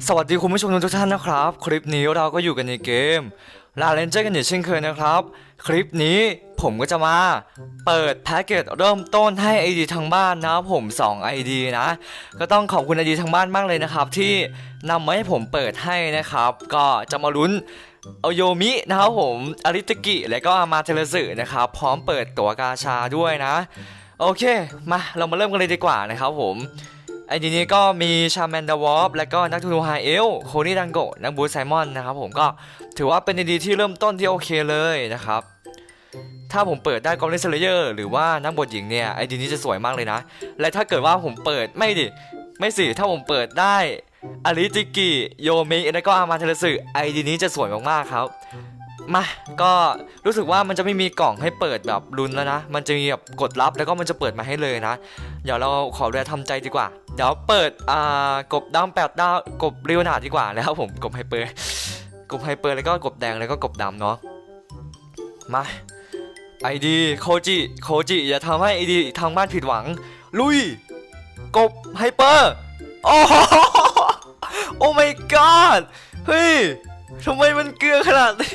สวัสดีคุณผู้ชมทุกท่านนะครับ คลิปนี้เราก็อยู่กันในเกมลาเลนเจอร์กันอย่างเช่นเคยนะครับ คลิปนี้ผมก็จะมาเปิดแพ็กเกจเริ่มต้นให้ ID ทางบ้านนะผม 2 ID นะ ก็ต้องขอบคุณ ID ทางบ้านมากเลยนะครับ ที่นำมาให้ผมเปิดให้นะครับ ก็จะมาลุ้นเอาโยมินะครับผมอาริตกิ และก็อามาเทเลสึนะครับ พร้อมเปิดตั๋วกาชาด้วยนะ โอเค มาเรามาเริ่มกันเลยดีกว่านะครับผม ไอดีนี้ก็มีชาแมนดาวอฟและก็นักทูนูไฮเอลโคนี่ดังโกะนักบูไซมอนนะครับผมก็ถือว่าเป็นไอดีที่เริ่มต้นที่โอเคเลยนะครับถ้าผมเปิดได้กอลเลนเซเลเยอร์หรือว่านักบทหญิงเนี่ยไอดีนี้จะสวยมากเลยนะ และถ้าเกิดว่าผมเปิดไม่ดิ ไม่สิ ถ้าผมเปิดได้อาริจิกิโยมิและก็อามาเทเลสึไอดีนี้จะสวยมากๆครับ มาก็รู้สึกว่ามันจะไม่มีกล่องให้เปิดแบบลุ้นแล้วนะ มันจะมีแบบกดรับแล้วก็มันจะเปิดมาให้เลยนะ เดี๋ยวเราขอเรือทำใจดีกว่า เดี๋ยวเปิดอ่ากบดำแปดดาวกบเรียวหนาดีกว่าแล้วครับผมกบไฮเปอร์กบไฮเปอร์แล้วก็กบแดงแล้วก็กบดำเนาะมาไอดีโคจิโคจิอย่าทำให้ไอดีทางบ้านผิดหวัง ลุย กบไฮเปอร์โอ้โหโอ้ my god เฮ้ยทำไมมันเกลือขนาดนี้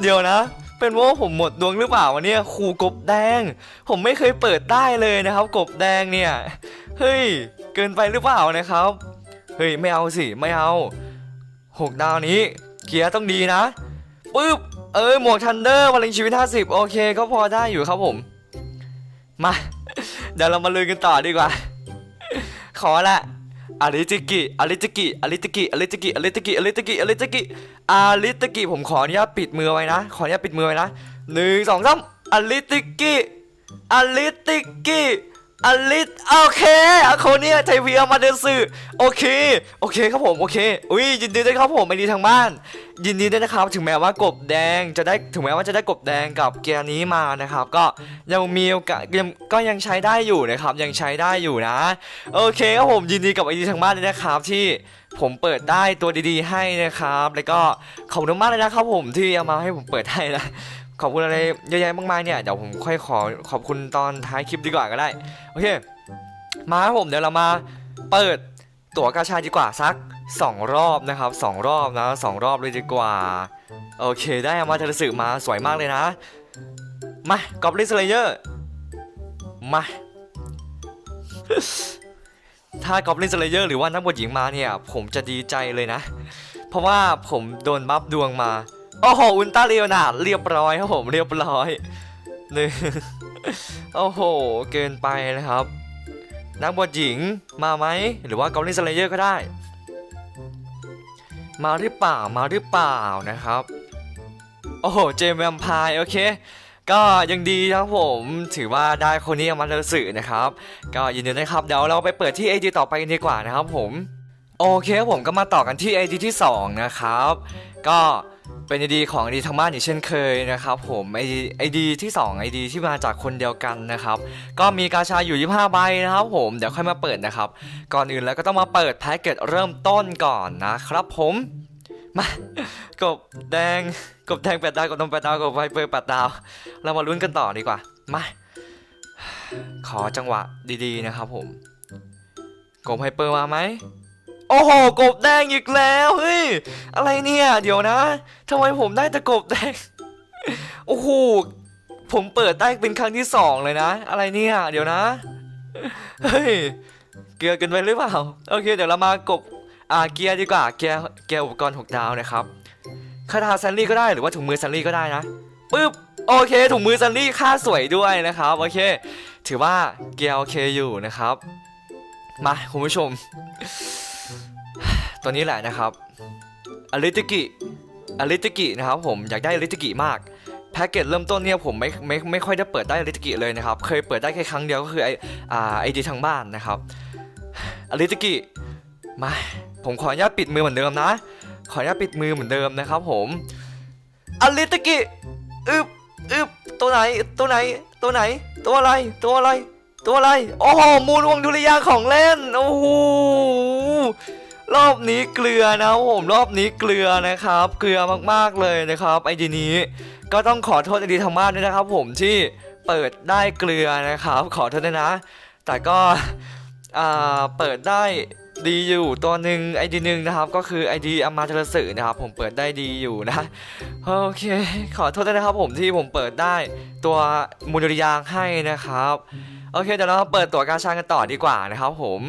เดี๋ยวนะ เป็นว่าผมหมดดวงหรือเปล่าวะเนี่ยครูกบแดง ผมไม่เคยเปิดได้เลยนะครับ กบแดงเนี่ยเฮ้ยเกินไปหรือเปล่านะครับเฮ้ยไม่เอาสิไม่เอาหกดาวนี้เกียร์ต้องดีนะปึ๊บเอ้ยหมวกทันเดอร์พลังชีวิต 50 โอเค ก็พอได้อยู่ครับผม มา เดี๋ยวเรามาลุยกันต่อดีกว่า ขอละอาริจิกิอาริจิกิอาริจิกิอาริจิกิอาริจิกิอาริจิกิอาริจิกิ อาริจิกิผมขออนุญาตปิดมือไว้นะ ขออนุญาตปิดมือไว้นะหนึ่งสองสามอาริจิกิอาริจิกิอาริโอเคอาโคเนียไทเวียมาเดซึโอเค โอเคครับผมโอเค อุ้ยยินดีด้วยครับผมไอดีทางบ้าน ยินดีด้วยนะครับ ถึงแม้ว่ากบแดงจะได้ถึงแม้ว่าจะได้กบแดงกับเกียร์นี้มานะครับ ก็ยังมีโอกาสยังก็ยังใช้ได้อยู่นะครับ ยังใช้ได้อยู่นะ โอเคครับผมยินดีกับไอดีทางบ้านเลยนะครับที่ ผมเปิดได้ตัวดีๆ ให้นะครับ แล้วก็ขอบคุณมากเลยนะครับผมที่เอามาให้ผมเปิดให้นะขอบคุณอะไรเยอะแยะมากมายเนี่ยเดี๋ยวผมค่อยขอขอบคุณตอนท้ายคลิปดีกว่าก็ได้โอเคมาครับผมเดี๋ยวเรามาเปิดตั๋วกาชาดีกว่าสัก 2 รอบนะครับ 2 รอบนะสองรอบเลยดีกว่า โอเคได้เอามาเทรสึมาสวยมากเลยนะ มากอบลิสเลเยอร์มา ถ้ากอบลินสเลเยอร์หรือว่านักบทหญิงมาเนี่ย ผมจะดีใจเลยนะ เพราะว่าผมโดนบัฟดวงมา โอ้โห อุลตร้าเรียวนาเรียบร้อยครับผมเรียบร้อยหนึ่งโอ้โห เกินไปนะครับ นักบทหญิงมาไหม หรือว่ากอบลินสเลเยอร์ก็ได้ มาหรือเปล่ามาหรือเปล่านะครับ โอ้โห เจมส์แวมไพร์โอเค ก็ยังดีครับผมถือว่าได้คนนี้มาเลสื่อนะครับ ก็ยินดีนะครับเดี๋ยวเราไปเปิดที่ AD ต่อไปดีกว่านะครับผม โอเคผมก็มาต่อกันที่ AD ที่ 2 นะครับ ก็เป็น ID ของ ID ทางบ้านอย่างเช่นเคยนะครับผม ID ID ที่ 2 ID ที่มาจากคนเดียวกันนะครับ ก็มีกาชาอยู่ 25 ใบนะครับผมเดี๋ยวค่อยมาเปิดนะครับ ก่อนอื่นแล้วก็ต้องมาเปิดแพ็กเกจเริ่มต้นก่อนนะครับผมมา กบแดง กบแดงแปดดาวกบนมแปดดาวกบไฟเปอร์แปดดาว เรามาลุ้นกันต่อดีกว่า มา ขอจังหวะดีๆนะครับผม กบไฮเปอร์มาไหม โอ้โห กบแดงอีกแล้วเฮ้ย อะไรเนี่ย เดี๋ยวนะทำไมผมได้แต่กบแดง โอ้โห ผมเปิดได้เป็นครั้งที่สองเลยนะ อะไรเนี่ย เดี๋ยวนะ เฮ้ย เกลือกันไปหรือเปล่า โอเค เดี๋ยวเรามากบอ่าเกียร์ดีกว่าเกียร์เกียร์อุปกรณ์6ดาวนะครับ คาถาซันลี่ก็ได้หรือว่าถุงมือซันลี่ก็ได้นะปึ๊บโอเคถุงมือซันลี่ค่าสวยด้วยนะครับโอเค ถือว่าเกียร์โอเคอยู่นะครับมาคุณผู้ชม ตัวนี้แหละนะครับอลิติกิอลิติกินะครับผมอยากได้อลิติกิมากแพ็กเกจเริ่มต้นเนี่ยผมไม่ไม่ไม่ค่อยได้เปิดได้อลิติกิเลยนะครับ เคยเปิดได้แค่ครั้งเดียวก็คือไออ่าไอดีทางบ้านนะครับอลิติกิมาผมขออนุญาตปิดมือเหมือนเดิมนะ ขออนุญาตปิดมือเหมือนเดิมนะครับผมอลิติกิอึบอึบตัวไหน ตัวไหน ตัวไหน ตัวอะไร ตัวอะไร ตัวอะไร โอ้โห มูลวงดุริยางของเล่น โอ้โห รอบนี้เกลือนะครับผมรอบนี้เกลือนะครับ เกลือมากๆเลยนะครับ ไอดีนี้ ก็ต้องขอโทษไอดีทางบ้านด้วยนะครับ ผมที่เปิดได้เกลือนะครับ ขอโทษด้วยนะ แต่ก็อ่าเปิดได้ ดีอยู่ตัวหนึ่งไอดีหนึ่งนะครับ ก็คือไอดีอามาเทลสึนะครับ ผมเปิดได้ดีอยู่นะ โอเค ขอโทษด้วยนะครับผมที่ผมเปิดได้ตัวมูลริยางให้นะครับ โอเคเดี๋ยวเราเปิดตัวกาชากันต่อดีกว่านะครับผม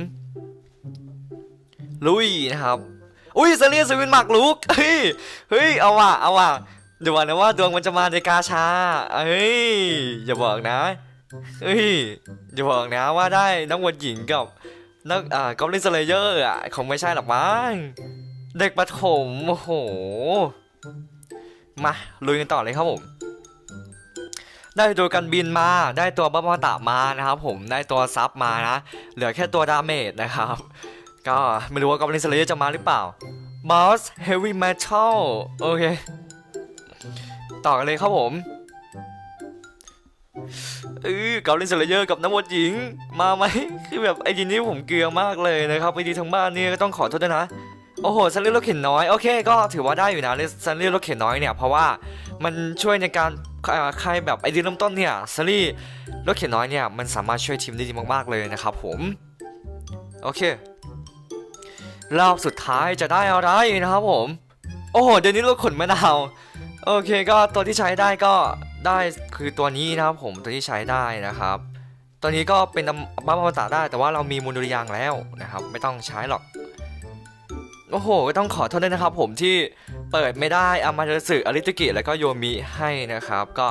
ลุยนะครับ อุ้ยเซเลียสวินหมากลุกเฮ้ยเฮ้ยเอาว่ะเอาว่ะเดี๋ยวบอกนะว่าดวงมันจะมาในกาชาเอ้ยอย่าบอกนะเฮ้ยอย่าบอกนะว่าได้นักบวชหญิงกับ นักอ่ากอบลินสเลเยอร์อะคงไม่ใช่หรอกมั้งเด็กประถมโอ้โห มาลุยกันต่อเลยครับผม ได้ตัวกันบินมา ได้ตัวบัฟมาตะมานะครับผม ได้ตัวซับมานะ เหลือแค่ตัวดาเมจนะครับ ก็ไม่รู้ว่ากอบลินสเลเยอร์จะมาหรือเปล่าบอสเฮฟวี่เมทัลโอเค ต่อกันเลยครับผม เออกอบลินสเลเยอร์กับน้ำวดหญิง มาไหมคือแบบไอ้ยินนี้ผมเกลือมากเลยนะครับไอ้ดีทั้งบ้านเนี่ยก็ต้องขอโทษด้วยนะโอ้โหซันเรียรถเข็นน้อยโอเคก็ถือว่าได้อยู่นะซันเรียรถเข็นน้อยเนี่ยเพราะว่ามันช่วยในการอ่าใครแบบไอเดียเริ่มต้นเนี่ยซันรี่รถเข็นน้อยเนี่ยมันสามารถช่วยทีมได้ดีมากๆเลยนะครับผมโอเครอบสุดท้ายจะได้อะไรนะครับผม โอ้โหเดี๋ยวนี้รถขนมะนาวโอเคก็ตัวที่ใช้ได้ก็ ได้คือตัวนี้นะครับผมตัวที่ใช้ได้นะครับ ตัวนี้ก็เป็นบ้าบาตาได้ แต่ว่าเรามีมูลดุริยางแล้วนะครับ ไม่ต้องใช้หรอกโอ้โหก็ต้องขอโทษด้วยนะครับ ผมที่เปิดไม่ได้อามาเทสึอาริตุกิแล้วก็โยมิให้นะครับ ก็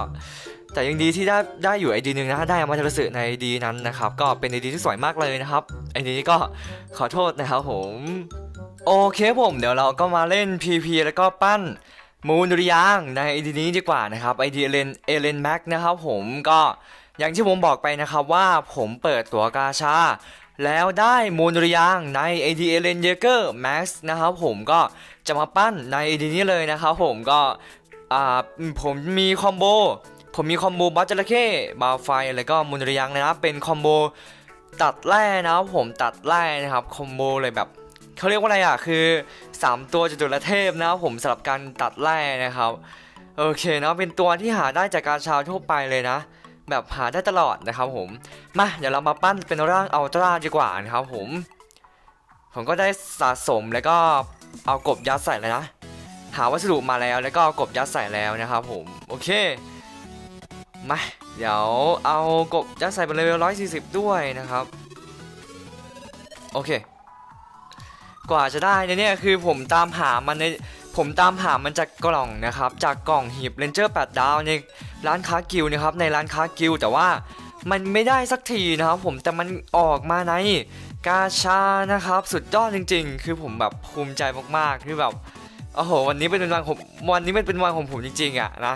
แต่ยังดีที่ได้ได้อยู่ไอดีหนึ่งนะได้อามาเทสึในไอดีนั้นนะครับ ก็เป็นไอดีที่สวยมากเลยนะครับไอดีนี้ก็ขอโทษนะครับผมโอเคผมเดี๋ยวเราก็มาเล่น PP แล้วก็ปั้น มูนดุริยางในไอเดียนี้ดีกว่านะครับไอเดีเอเลนเอเลนแม็กนะครับผมก็อย่างที่ผมบอกไปนะครับว่าผมเปิดตัวกาชา แล้วได้มูลดุริยางค์ใน AD a l e n Jaeger Max นะครับผมก็จะมาปั้นใน AD นี้เลยนะครับผมก็อ่าผมมีคอมโบผมมีคอมโบบัตจระเข้บาไฟแล้วก็มูลดุริยางนะครับเป็นคอมโบตัดแร่นะครับผมตัดแร่นะครับคอมโบเลยแบบ เขาเรียกว่าอะไรอะ คือ 3 ตัวจตุรเทพนะครับผมสำหรับการตัดแร่นะครับ โอเคเนาะเป็นตัวที่หาได้จากการชาวทั่วไปเลยนะ แบบหาได้ตลอดนะครับผม มาเดี๋ยวเรามาปั้นเป็นร่างอัลตร้าดีกว่านะครับผม ผมก็ได้สะสมแล้วก็เอากบยัดใส่เลยนะ หาวัสดุมาแล้วแล้วก็เอากบยัดใส่แล้วนะครับผม โอเค มาเดี๋ยวเอากบยัดใส่เป็นเลเวล140 ด้วยนะครับ โอเค กว่าจะได้เนี่ยคือผมตามหามันในผมตามหามันจากกล่องนะครับ จากกล่องหีบเลนเจอร์8ดาวในร้านค้ากิลนะครับในร้านค้ากิลแต่ว่ามันไม่ได้สักทีนะครับผมแต่มันออกมาในกาชานะครับ สุดยอดจริง ๆ คือผมแบบภูมิใจมากๆที่แบบโอ้โหวันนี้เป็นวันผมวันนี้มันเป็นวันของผมจริงๆอะนะ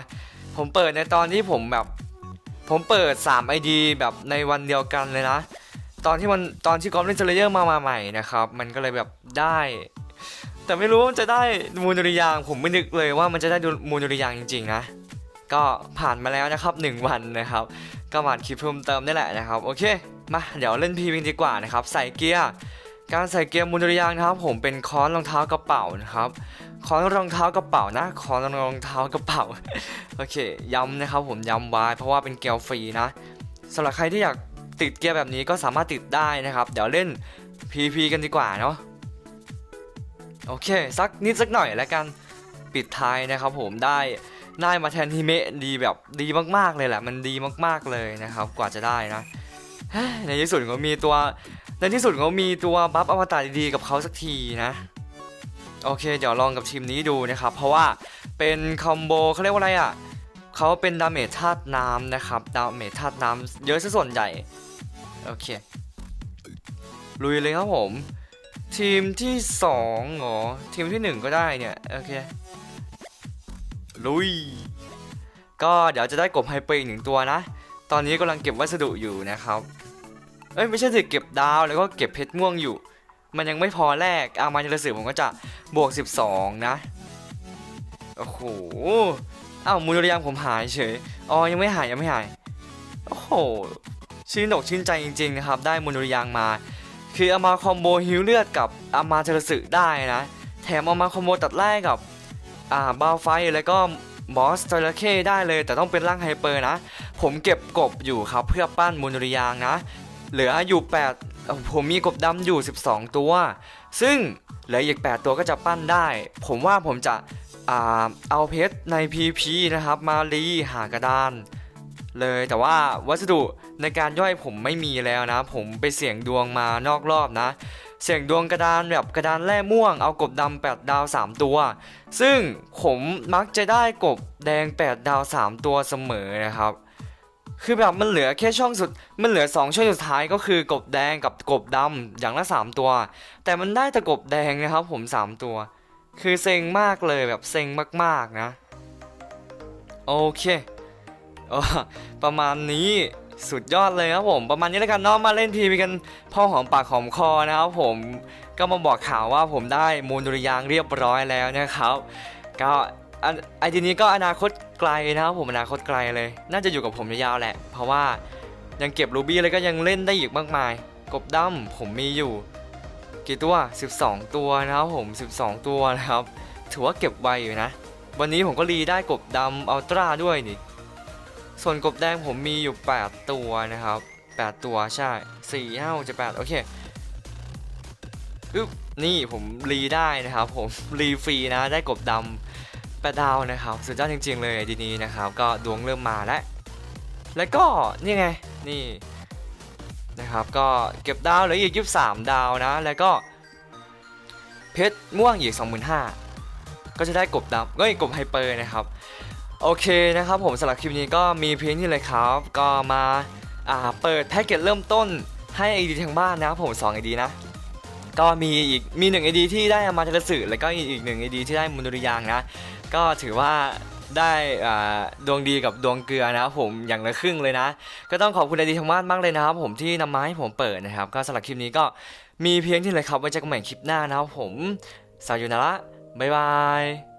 ผมเปิดในตอนที่ผมแบบ ผมเปิด 3 ID แบบในวันเดียวกันเลยนะ ตอนที่มันตอนที่กอล์ฟเล่นเจเลเยอร์มามาใหม่นะครับ มันก็เลยแบบได้ แต่ไม่รู้ว่ามันจะได้มูลดุริยางผมไม่นึกเลยว่ามันจะได้มูลดุริยางจริง ๆ นะ ก็ผ่านมาแล้วนะครับ 1 วันนะครับ ก็มาคลิปเพิ่มเติมนี่แหละนะครับ โอเค มาเดี๋ยวเล่นพีวิงดีกว่านะครับ ใส่เกียร์การใส่เกียร์มูลดุริยางนะครับ ผมเป็นค้อนรองเท้ากระเป๋านะครับคอนรองเท้ากระเป๋านะคอนรองเท้ากระเป๋า โอเค ย้ำนะครับผมย้ำไว้เพราะว่าเป็นเกียร์ฟรีนะสำหรับใครที่อยาก ติดเกียร์แบบนี้ก็สามารถติดได้นะครับ เดี๋ยวเล่น PP กันดีกว่าเนาะโอเค สักนิดสักหน่อยแล้วกันปิดท้ายนะครับผมได้ได้มาแทนฮิเมะดีแบบดีมากๆเลยแหละ มันดีมากๆเลยนะครับ กว่าจะได้นะในที่สุดก็มีตัวในที่สุดก็มีตัวบัฟอวตารดีๆกับเขาสักทีนะโอเค เดี๋ยวลองกับทีมนี้ดูนะครับ เพราะว่าเป็นคอมโบเขาเรียกว่าอะไรอะเขาเป็นดาเมจธาตุน้ำนะครับดาเมจธาตุน้ำเยอะซะส่วนใหญ่ โอเค ลุยเลยครับผม ทีมที่สองเหรอ ทีมที่หนึ่งก็ได้เนี่ย โอเค ลุย ก็เดี๋ยวจะได้กบไฮเปอร์อีกหนึ่งตัวนะ ตอนนี้กำลังเก็บวัสดุอยู่นะครับ เอ้ยไม่ใช่สิเก็บดาวแล้วก็เก็บเพชรม่วงอยู่ มันยังไม่พอแลกอามาจรสือผมก็จะบวก 12 นะ โอ้โหอ้าวมูลเรียงผมหายเฉย อ๋อ ยังไม่หายยังไม่หาย โอ้โห ชื่นอกชื่นใจจริงๆนะครับได้มูลริยางมา คือเอามาคอมโบฮิวเลือดกับอามาเทรสึได้นะแถมเอามาคอมโบตัดแรกกับอ่าบาวไฟแล้วก็บอสจระเข้ได้เลย แต่ต้องเป็นร่างไฮเปอร์นะ ผมเก็บกบอยู่ครับเพื่อปั้นมูลริยางนะ เหลืออยู่ 8 ผมมีกบดำอยู่ 12 ตัว ซึ่งเหลืออีก 8 ตัวก็จะปั้นได้ ผมว่าผมจะอาเอาเพชรใน PP นะครับ มารีหากระดาน เลยแต่ว่าวัสดุในการย่อยผมไม่มีแล้วนะ ผมไปเสี่ยงดวงมานอกรอบนะ เสี่ยงดวงกระดานแบบกระดานแร่ม่วงเอากบดำ8ดาว 3 ตัว ซึ่งผมมักจะได้กบแดง 8 ดาว 3 ตัวเสมอนะครับ คือแบบมันเหลือแค่ช่องสุด มันเหลือ 2 ช่องสุดท้ายก็คือกบแดงกับกบดำอย่างละ 3 ตัว แต่มันได้แต่กบแดงนะครับ ผม 3 ตัว คือเซ็งมากเลยแบบเซ็งมากๆนะ โอเค ประมาณนี้สุดยอดเลยครับผม ประมาณนี้แล้วกันเนาะมาเล่นพีมีกันพ่อหอมปากหอมคอนะครับผมก็มาบอกข่าวว่าผมได้มูลดุริยางเรียบร้อยแล้วนะครับ ก็ไอทีนี้ก็อนาคตไกลนะครับผมอนาคตไกลเลย น่าจะอยู่กับผมยาวๆแหละ เพราะว่ายังเก็บรูบี้เลยก็ยังเล่นได้อีกมากมาย กบดำผมมีอยู่ กี่ตัว 12 ตัวนะครับผม 12 ตัวนะครับ ถือว่าเก็บไวอยู่นะ วันนี้ผมก็รีได้กบดำอัลตร้าด้วยนี่ ส่วนกบแดงผมมีอยู่ 8 ตัวนะครับ 8 ตัวใช่4 5 6 7 8โอเคอึ๊บนี่ผมรีได้นะครับผมรีฟรีนะได้กบดำแปดดาวนะครับสุดยอดจริง ๆ เลยดีนี้นะครับ ก็ดวงเริ่มมาแล้ว แล้วก็นี่ไงนี่นะครับก็เก็บดาวเหลืออีก23ดาวนะ แล้วก็เพชรม่วงอีก25,000ก็จะได้กบดำเอ้ยกบไฮเปอร์นะครับ โอเคนะครับผมสำหรับคลิปนี้ก็มีเพียงนี้เลยครับ ก็มาอ่าเปิดแพ็กเกจเริ่มต้นให้ไอดีทางบ้านนะครับผม2ไอดีนะ ก็มีอีกมี1ไอดีที่ได้อามาเทลสึแล้วก็อีกหนึ่งไอดีที่ได้มุนุริยางนะ ก็ถือว่าได้อ่าดวงดีกับดวงเกลือนะครับผมอย่างละครึ่งเลยนะ ก็ต้องขอบคุณไอดีทางบ้านมากเลยนะครับผมที่นำมาให้ผมเปิดนะครับ ก็สำหรับคลิปนี้ก็มีเพียงที่เลยครับไว้เจอกันใหม่คลิปหน้านะครับผมสายุนาระบ๊ายบาย